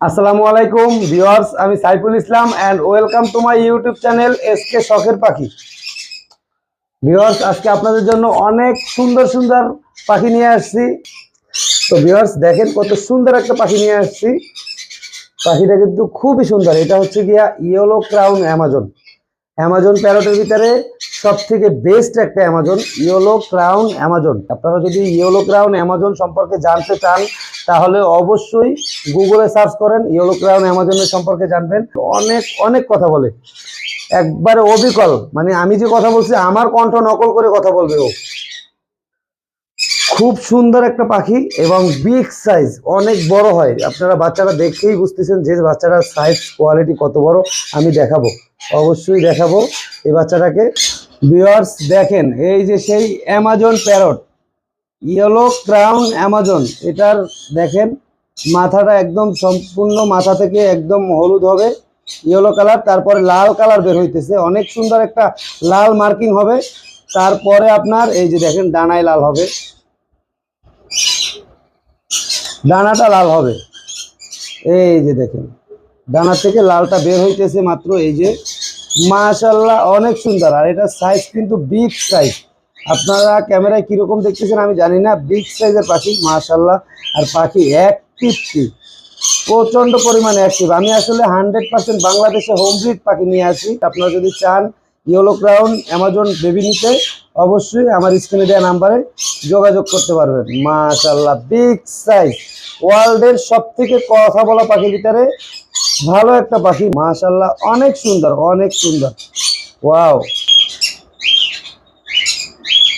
আসসালামু আলাইকুম, ভিউয়ার্স, আমি Saiful Islam and welcome to my YouTube channel S K শখের পাখি ভিউয়ার্স, আজকে আপনাদের জন্য অনেক সুন্দর সুন্দর পাখি নিয়ে আসছি। তো ভিউয়ার্স, দেখেন কত সুন্দর একটা পাখি নিয়ে আসছি। পাখিটা কিন্তু খুবই সুন্দর। এটা হচ্ছে গিয়া ইয়েলো ক্রাউন অ্যামাজন অ্যামাজন প্যারটের ভিতরে সব থেকে বেস্ট একটা অ্যামাজন ইয়েলো ক্রাউন অ্যামাজন আপনারা যদি ইয়েলো ক্রাউন অ্যামাজন সম্পর্কে জানতে চান তাহলে অবশ্যই গুগলে সার্চ করেন ইয়েলো ক্রাউন অ্যামাজনের সম্পর্কে জানবেন। অনেক অনেক কথা বলে। একবারে অবিকল মানে আমি যে কথা বলছি, আমার কণ্ঠ নকল করে কথা বলবে ও। খুব সুন্দর একটা পাখি এবং বিগ সাইজ অনেক বড় হয়। আপনারা বাচ্চারা দেখেই বুঝতেছেন যে বাচ্চাটার সাইজ কোয়ালিটি কত বড়। আমি দেখাবো, অবশ্যই দেখাবো। এই বাচ্চাটাকে ভিউয়ার্স দেখেন, এই যে সেই Amazon parrot yellow crown Amazon এটার দেখেন, মাথাটা একদম সম্পূর্ণ মাথা থেকে একদম হলুদ হবে ইয়েলো কালার তারপরে লাল কালার বের হইতেছে, অনেক সুন্দর একটা লাল মার্কিং হবে, তারপরে আপনার এই যে দেখেন, ডানায় লাল হবে, ডানাটা লাল হবে, এই যে দেখেন ডানা থেকে লালটা বের হইতেছে মাত্র এই যে মাশাল্লাহ অনেক সুন্দর, আর এটা সাইজ কিন্তু বিগ সাইজ আপনারা ক্যামেরায় কীরকম দেখতেছেন আমি জানি না বিগ সাইজের পাখি মাশাল্লাহ আর পাখি অ্যাক্টিভ প্রচণ্ড পরিমাণে অ্যাক্টিভ আমি আসলে হান্ড্রেড পার্সেন্ট বাংলাদেশে হোম ব্রিড পাখি নিয়ে আসি। আপনারা যদি চান ইয়েলো ক্রাউন অ্যামাজন বেবি নিতে, অবশ্যই আমার স্ক্রিনে দেওয়া নাম্বারে যোগাযোগ করতে পারবেন। মাশাল্লাহ বিগ সাইজ ওয়ার্ল্ডের সব থেকে কথা বলা পাখির ভিতরে ভালো একটা পাখি। মাশাল্লাহ অনেক সুন্দর অনেক সুন্দর। ওয়াও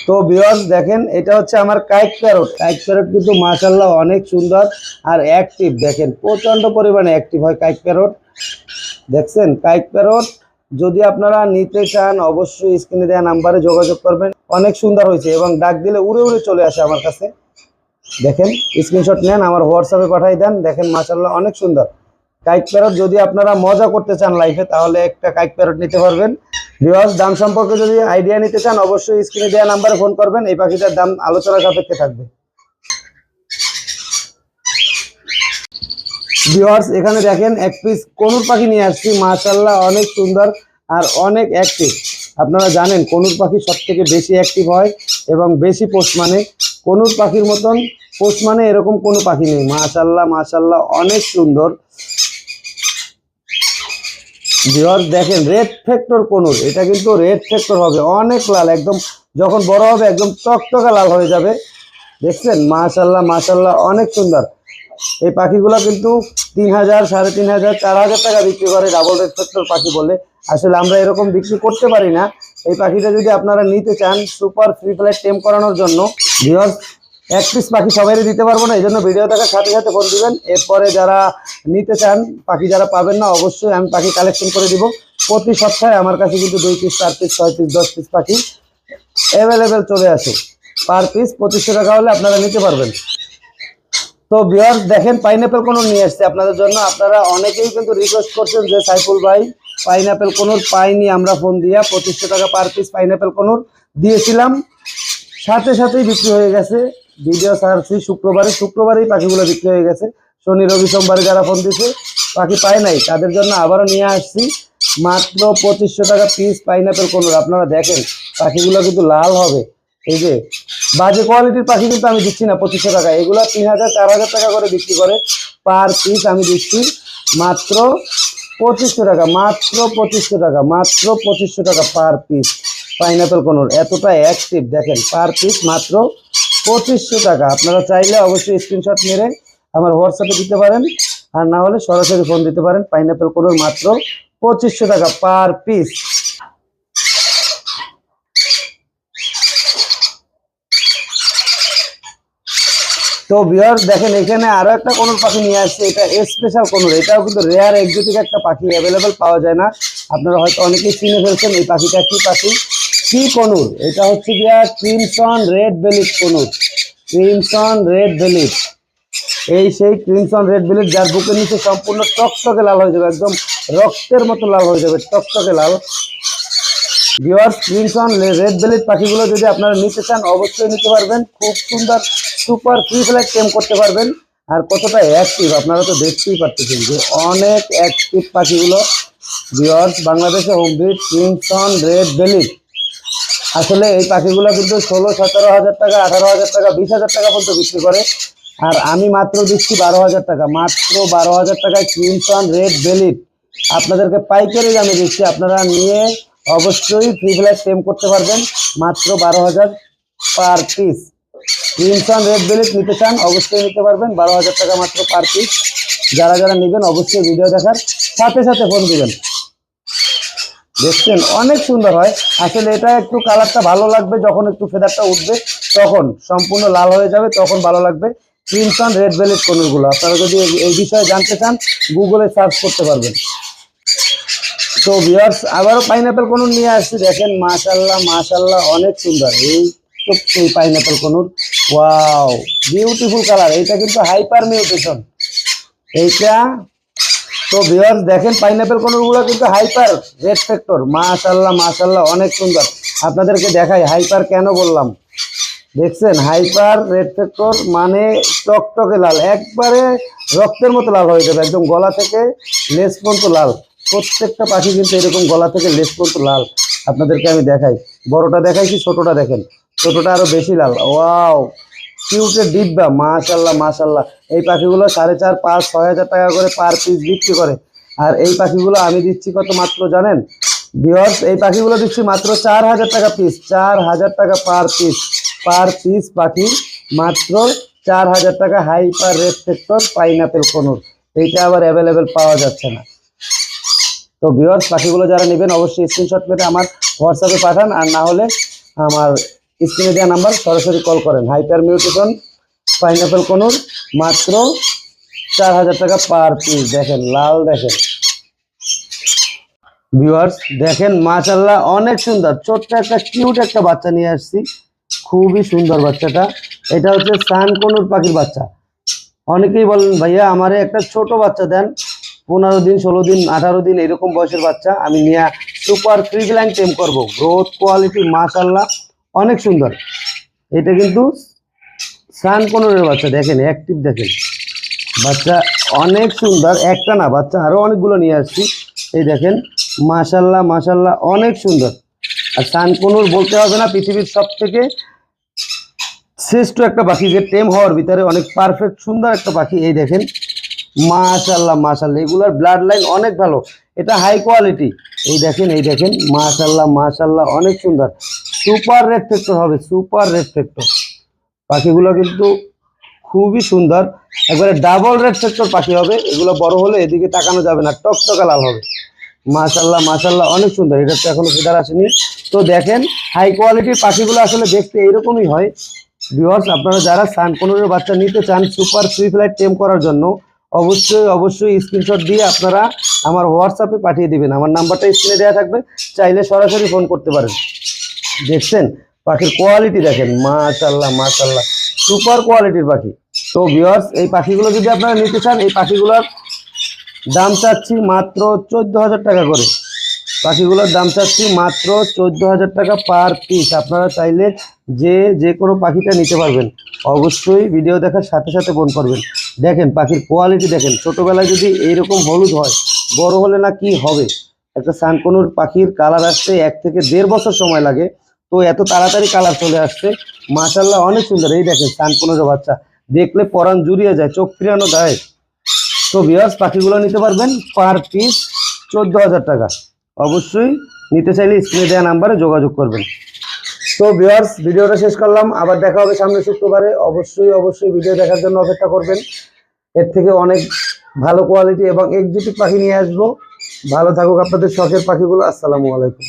তো ভিউয়ার্স দেখেন, এটা হচ্ছে আমার কাইক প্যারট কাইক প্যারট কিন্তু মাশাল্লাহ অনেক সুন্দর আর অ্যাক্টিভ দেখেন প্রচণ্ড পরিমাণে অ্যাক্টিভ হয় কাইক প্যারট দেখছেন কাইক প্যারট যদি আপনারা নিতে চান, অবশ্যই স্ক্রিনে দেওয়া নাম্বারে যোগাযোগ করবেন। অনেক সুন্দর হয়েছে এবং ডাক দিলে উড়ে উড়ে চলে আসে আমার কাছে। দেখেন স্ক্রিনশট নেন, আমার হোয়াটসঅ্যাপে পাঠাই দেন। দেখেন মাশাল্লাহ অনেক সুন্দর। কাইক প্যারট যদি আপনারা মজা করতে চান লাইফে তাহলে একটা কাইক প্যারট নিতে পারবেন। ভিউয়ার্স দাম সম্পর্কে যদি আইডিয়া নিতে চান, অবশ্যই স্ক্রিনে দেওয়া নাম্বারে ফোন করবেন। এই পাখিটার দাম আলোচনা সাপেক্ষে থাকবে। ভিউয়ার্স এখানে দেখেন, এক পিস কনুর পাখি নিয়ে আসছি। মাশাল্লাহ অনেক সুন্দর আর অনেক অ্যাক্টিভ আপনারা জানেন, কনুর পাখি সব থেকে বেশি অ্যাক্টিভ হয় এবং বেশি পোষ মানে। কনুর পাখির মতন পোষ মানে এরকম কোনো পাখি নেই। মাশাল্লাহ মাশাল্লাহ অনেক সুন্দর। ভিউয়ার্স দেখেন রেড ফ্যাক্টর কোনুর এটা কিন্তু রেড ফ্যাক্টর হবে, অনেক লাল, একদম যখন বড় হবে, একদম টকটকা লাল হয়ে যাবে। দেখছেন? মাশাল্লাহ মাশাল্লাহ অনেক সুন্দর। এই পাখিগুলো কিন্তু তিন হাজার, সাড়ে তিন হাজার, চার হাজার টাকা বিক্রি করে ডাবল রেড ফ্যাক্টর পাখি বলে। আসলে আমরা এরকম বিক্রি করতে পারি না। এই পাখিটা যদি আপনারা নিতে চান সুপার ফ্রি ফ্লাইট টেম করানোর জন্য ভিউয়ার্স এক পিস পাখি সবাই দিতে পারব না এই জন্য ভিডিও দেখার সাথে সাথে ফোন দিবেন। এরপরে যারা নিতে চান, পাখি যারা পাবেন না, অবশ্যই আমি পাখি কালেকশন করে দিব। প্রতি সপ্তাহে আমার কাছে কিন্তু দুই পিস চার পিস ছয় পিস দশ পিস পাখি অ্যাভেলেবেল চলে আসে। পার পিস পঁচিশশো টাকা হলে আপনারা নিতে পারবেন। তো বিয়ার্স দেখেন পাইনাপেল কোনো নিয়ে আসছে আপনাদের জন্য। আপনারা অনেকেই কিন্তু রিকোয়েস্ট করছেন যে, সাইফুল ভাই পাইনাপেল কোনোর পাইনি, আমরা ফোন দিয়া পঁচিশশো টাকা পার পিস পাইনাপেল কোনোর দিয়েছিলাম। সাথে সাথেই বিক্রি হয়ে গেছে। ভিডিও ছাড়ছি, শুক্রবারে, শুক্রবারেই পাখিগুলো বিক্রি হয়ে গেছে। শনি, রবি, সোমবারে যারা ফোন দিছে, পাখি পায় নাই, তাদের জন্য আবারও নিয়ে আসছি। মাত্র পঁচিশশো টাকা পিস পাইনাপেল কোনোর। আপনারা দেখেন, পাখিগুলো কিন্তু লাল হবে। এই যে, বাজে কোয়ালিটির পাখি কিন্তু আমি দিচ্ছি না, পঁচিশশো টাকা। এগুলো তিন হাজার, চার হাজার টাকা করে বিক্রি করে। পার পিস আমি দিচ্ছি মাত্র পঁচিশশো টাকা, মাত্র পঁচিশশো টাকা, মাত্র পঁচিশশো টাকা পার পিস পাইনাপেল কোনোর। এতটা অ্যাক্টিভ দেখেন, পার পিস মাত্র পঁচিশশো টাকা। আপনারা চাইলে অবশ্যই স্ক্রিনশট মেরে আমার হোয়াটসঅ্যাপে দিতে পারেন। আর না হলে সরাসরি ফোন দিতে পারেন। পাইনাপেল কোনোর মাত্র পঁচিশশো টাকা পার পিস তো বিহার দেখেন, এখানে আরও একটা কোনুর পাখি নিয়ে আসছে। এটা স্পেশাল কোনুর। এটাও কিন্তু রেয়ার এক্সোটিক একটা পাখি অ্যাভেলেবেল পাওয়া যায় না। আপনারা হয়তো অনেকেই চিনে ফেলছেন এই পাখিটা কি পাখি। কি কনুর, এটা হচ্ছে গিয়া crimson red bellied conure, crimson red bellied এই সেই ক্রিমসন রেড বেলিট যার বুকের নিচে সম্পূর্ণ টকটকে লাল হয়ে যাবে, একদম রক্তের মতো লাল হয়ে যাবে, টকটকে লাল। ভিওয়ার্স ক্রিমসন রেড বেলিট পাখিগুলো যদি আপনারা নিতে চান, অবশ্যই নিতে পারবেন। খুব সুন্দর, সুপার ফ্রি ফ্লাইট টেম করতে পারবেন। আর কতটা অ্যাক্টিভ আপনারা তো দেখতেই পারতেছেন যে অনেক অ্যাক্টিভ পাখিগুলো। বিয়ার্স বাংলাদেশে হোমব্রিড ক্রিমসন রেড বেলিট আসলে এই পাখিগুলো কিন্তু ষোলো, সতেরো হাজার টাকা, আঠারো হাজার টাকা, বিশ হাজার টাকা পর্যন্ত বিক্রি করে। আর আমি মাত্র দিচ্ছি বারো হাজার টাকা, মাত্র বারো হাজার টাকায় ক্রিমসন রেড বেলিট। আপনাদেরকে পাইকারি দামে দিচ্ছি, আপনারা নিয়ে অবশ্যই ফ্রি ফ্ল্যাট টেম করতে পারবেন, মাত্র বারো হাজার per piece crimson red bellied নিতে চান, অবশ্যই নিতে পারবেন, বারো হাজার টাকা মাত্র পার পিস যারা যারা নেবেন, অবশ্যই ভিডিও দেখার সাথে সাথে ফোন দিবেন। দেখছেন, অনেক সুন্দর হয়। আসলে এটা একটু কালারটা ভালো লাগবে যখন একটু ফেদারটা উঠবে, তখন সম্পূর্ণ লাল হয়ে যাবে, তখন ভালো লাগবে। ক্রিমসন রেড বেলেট কনুরগুলো। আপনারা যদি এই- বিষয়ে জানতে চান গুগলে সার্চ করতে পারবেন। তো ভিউয়ার্স আবারও পাইনাপেল কনুর নিয়ে আসছি। দেখেন মাশাল্লাহ মাশাল্লাহ অনেক সুন্দর। এই এই pineapple conure. Wow beautiful colour এইটা কিন্তু হাইপার মিউটেশন এইটা তো ভিউয়ার্স দেখেন পাইনাপেল কনুরগুলো কিন্তু হাইপার রেড ফ্যাক্টর মাশাল্লাহ মাশাল্লাহ অনেক সুন্দর। আপনাদেরকে দেখাই হাইপার কেন বললাম? দেখছেন হাইপার রেড ফ্যাক্টর মানে টকটকে লাল। একবারে রক্তের মতো লাল হয়ে যাবে, একদম গলা থেকে লেস পর্যন্ত লাল। প্রত্যেকটা পাখি কিন্তু এরকম গলা থেকে লেস পর্যন্ত লাল। আপনাদেরকে আমি দেখাই। বড়টা দেখাই কি ছোটটা দেখেন। ছোটটা আরও বেশি লাল। ওয়াও! কিউটের ডিব্বা মাশাল্লাহ মাশাল্লাহ এই পাখিগুলো সাড়ে চার, পাঁচ, ছয় হাজার টাকা করে পার পিস বিক্রি করে। আর এই পাখিগুলো আমি দিচ্ছি কত মাত্র জানেন? বিহস এই পাখিগুলো দিচ্ছি মাত্র চার হাজার টাকা পিস চার হাজার টাকা পার পিস পার পিস পাখি মাত্র চার হাজার টাকা hyper red factor pineapple conure এইটা আবার অ্যাভেলেবেল পাওয়া যাচ্ছে না। তো ভিউয়ার্স পাখিগুলো যারা নেবেন, অবশ্যই স্ক্রিনশট করে আমার হোয়াটসঅ্যাপে পাঠান। আর না হলে আমার স্ক্রিনে দেওয়া নাম্বার, সরাসরি কল করেন। হাইপার মিউটেশন পাইনাপেল কোনুর, মাত্র চার হাজার টাকা পার পিস দেখেন, লাল দেখেন। ভিউয়ার্স দেখেন মাশাল্লাহ অনেক সুন্দর। ছোট্ট একটা কিউট একটা বাচ্চা নিয়ে আসছি। খুবই সুন্দর বাচ্চাটা। এটা হচ্ছে সান কনুর পাখির বাচ্চা। অনেকেই বলেন, ভাইয়া, আমারে একটা ছোট বাচ্চা দেন। পনেরো দিন, ষোলো দিন, আঠারো দিন এরকম বয়সের বাচ্চা। আমি নিয়ে সুপার ফ্রিজ লাইন টেম করব। গ্রোথ কোয়ালিটি মাশাল্লাহ অনেক সুন্দর। এটা কিন্তু সান কনুরের বাচ্চা, দেখেন অ্যাক্টিভ দেখেন। বাচ্চা অনেক সুন্দর, একটা না, বাচ্চা আরও অনেকগুলো নিয়ে আসছি। এই দেখেন, মাশাল্লাহ মাশাল্লাহ, অনেক সুন্দর। আর সান সানকনুর বলতে হবে না, পৃথিবীর সব থেকে শ্রেষ্ঠ একটা পাখি, যে টেম হওয়ার ভিতরে অনেক পারফেক্ট সুন্দর একটা পাখি। এই দেখেন, মাশাল্লাহ মাশাল্লাহ, এগুলোর ব্লাড লাইন অনেক ভালো। এটা হাই কোয়ালিটি এই দেখেন এই দেখেন, মাশাল্লাহ মাশাল্লাহ, অনেক সুন্দর। সুপার রেড ফ্যাক্টর হবে, সুপার রেড ফ্যাক্টর পাখিগুলো কিন্তু খুবই সুন্দর। একবারে ডাবল রেড সেক্টর পাখি হবে, এগুলো বড় হলে এদিকে তাকানো যাবে না টকটকা লাল হবে। মাশাল্লাহ মাশাল্লাহ অনেক সুন্দর। এটা তো এখনও ফেদার আসেনি। তো দেখেন হাই কোয়ালিটির পাখিগুলো আসলে দেখতে এরকমই হয়। ভিউয়ার্স আপনারা যারা সানকনুরের বাচ্চা নিতে চান সুপার ফ্রি ফ্লাইট টেম করার জন্য, অবশ্যই অবশ্যই স্ক্রিনশট দিয়ে আপনারা আমার হোয়াটসঅ্যাপে পাঠিয়ে দিবেন। আমার নাম্বারটা স্ক্রিনে দেওয়া থাকবে। চাইলে সরাসরি ফোন করতে পারেন। দেখছেন? পাখির কোয়ালিটি দেখেন। মাশাল্লাহ মাশাল্লাহ সুপার কোয়ালিটির পাখি। তো ভিউয়ার্স এই পাখিগুলো যদি আপনারা নিতে চান, এই পাখিগুলোর দাম চাচ্ছি মাত্র চোদ্দ হাজার টাকা করে। পাখিগুলোর দাম চাচ্ছি মাত্র চোদ্দ হাজার টাকা পার পিস আপনারা চাইলে যে যে কোনো পাখিটা নিতে পারবেন। অবশ্যই ভিডিও দেখার সাথে সাথে ফোন করবেন। দেখেন, পাখির কোয়ালিটি দেখেন। ছোটোবেলায় যদি এইরকম হলুদ হয়, বড় হলে না কি হবে? একটা সানকনুর পাখির কালার আসতে এক থেকে দেড় বছর সময় লাগে। তো এত তাড়াতাড়ি কালার চলে আসছে। মাশাল্লাহ অনেক সুন্দর। এই দেখেন সানকনুরের বাচ্চা। দেখলে পরাণ জুড়িয়ে যায়, চোখ ফিরানো দেয় তো ভিউয়ার্স পাখিগুলো নিতে পারবেন পার পিস চোদ্দ হাজার টাকা। অবশ্যই নিতে চাইলে স্ক্রিনে দেওয়া নাম্বারে যোগাযোগ করবেন। তো ভিউয়ার্স ভিডিওটা শেষ করলাম। আবার দেখা হবে সামনে শুক্রবারে। অবশ্যই অবশ্যই ভিডিও দেখার জন্য অপেক্ষা করবেন। এর থেকে অনেক ভালো কোয়ালিটি এবং এক্সোটিক পাখি নিয়ে আসব। ভালো থাকুক আপনাদের শখের পাখিগুলো। আসসালামু আলাইকুম।